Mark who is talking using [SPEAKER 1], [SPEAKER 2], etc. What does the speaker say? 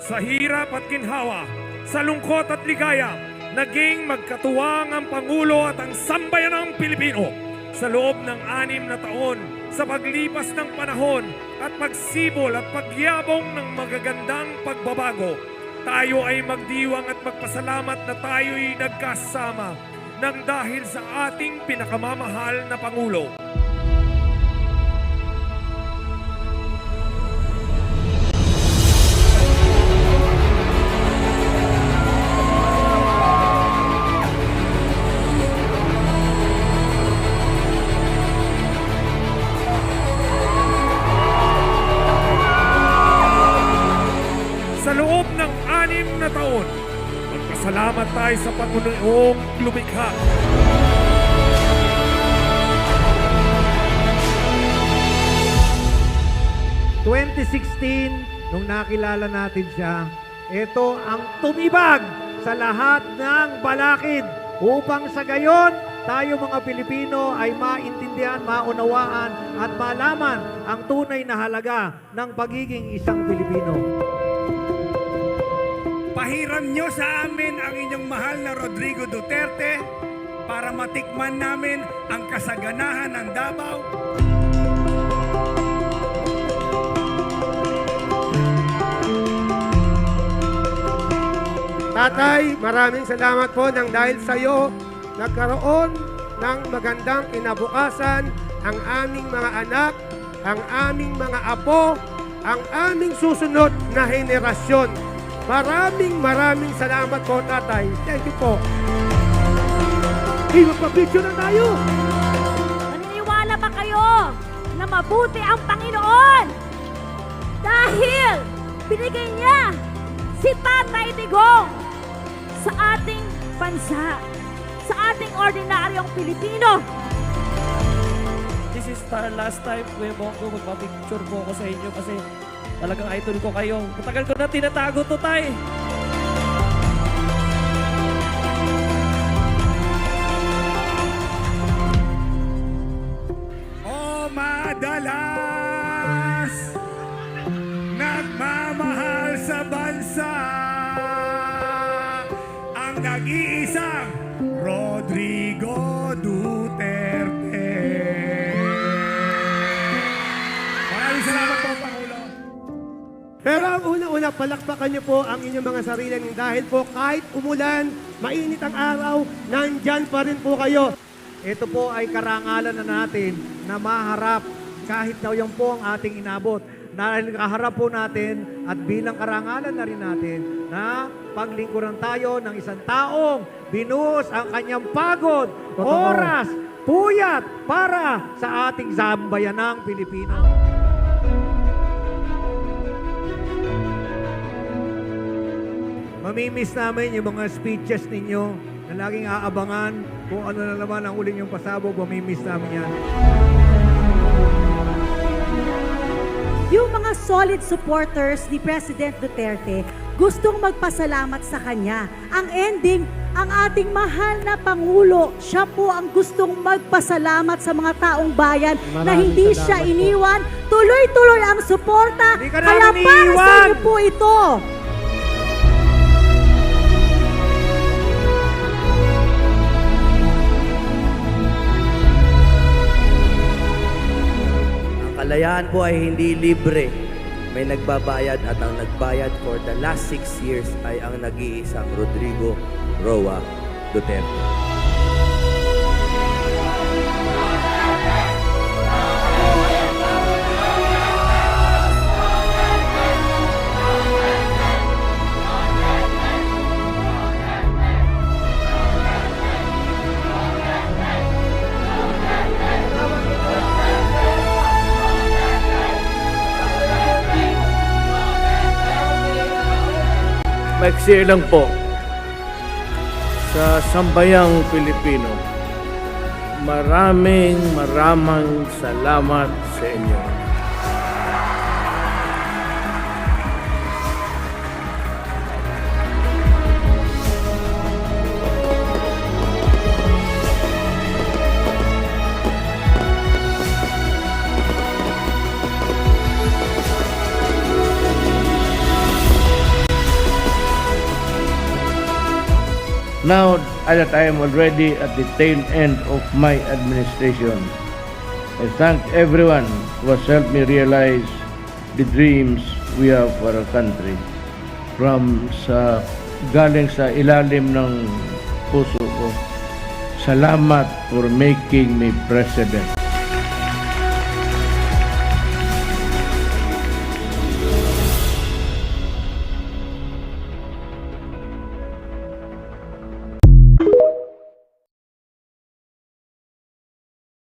[SPEAKER 1] Sa hirap at ginhawa, sa lungkot at ligaya, naging magkatuwang ang Pangulo at ang sambayanang Pilipino sa loob ng anim na taon sa paglipas ng panahon at pagsibol at pagyabong ng magagandang pagbabago. Tayo ay magdiwang at magpasalamat na tayo'y nagkasama ng dahil sa ating pinakamamahal na Pangulo. Magpasalamat tayo sa Panginoong lumikha.
[SPEAKER 2] – 2016, nung nakilala natin siya, ito ang tumibag sa lahat ng balakid upang sa gayon tayo mga Pilipino ay maintindihan, maunawaan at malaman ang tunay na halaga ng pagiging isang Pilipino.
[SPEAKER 3] Pahiram nyo sa amin ang inyong mahal na Rodrigo Duterte para matikman namin ang kasaganahan ng Davao.
[SPEAKER 4] Tatay, maraming salamat po nang dahil sa iyo nagkaroon ng magandang kinabukasan ang aming mga anak, ang aming mga apo, ang aming susunod na henerasyon. Maraming maraming salamat po, tatay. Thank you po. Hey, magpa-picture na tayo!
[SPEAKER 5] Naniniwala ba kayo na mabuti ang Panginoon? Dahil binigay niya si Tatay Digong sa ating bansa, sa ating ordinaryong Pilipino.
[SPEAKER 6] This is our last time, Kuya Bongo. Magpa-picture po ako sa inyo kasi talagang idol ko kayo. Matagal ko na tinatago to, tay.
[SPEAKER 3] O madalas
[SPEAKER 4] una-una, palakpakan niyo po ang inyong mga sarili dahil po kahit umulan, mainit ang araw, nandyan pa rin po kayo.
[SPEAKER 2] Ito po ay karangalan na natin na maharap kahit daw yan po ang ating inabot. Dahil kaharap po natin at bilang karangalan na rin natin na paglingkuran tayo ng isang taong binuhos ang kanyang pagod, oras, puyat para sa ating sambayanang Pilipino. Mamimiss namin yung mga speeches ninyo na laging aabangan kung ano na naman ang uling yung pasabog. Mamimiss namin yan.
[SPEAKER 7] Yung mga solid supporters ni President Duterte gustong magpasalamat sa kanya. Ang ending, ang ating mahal na Pangulo, siya po ang gustong magpasalamat sa mga taong bayan na
[SPEAKER 4] Maraming
[SPEAKER 7] hindi
[SPEAKER 4] salamat
[SPEAKER 7] siya iniwan. Tuloy-tuloy ang suporta.
[SPEAKER 2] Hindi ka
[SPEAKER 7] Kaya para sa inyo po ito.
[SPEAKER 8] Kalayaan po ay hindi libre. May nagbabayad at ang nagbayad for the last six years ay ang nag-iisang Rodrigo Roa Duterte.
[SPEAKER 9] Maiksi lang po sa sambayang Pilipino. Maraming maraming salamat sa inyo. Now that I am already at the tail end of my administration, I thank everyone who has helped me realize the dreams we have for our country. From sa galing sa ilalim ng puso ko, salamat for making me president.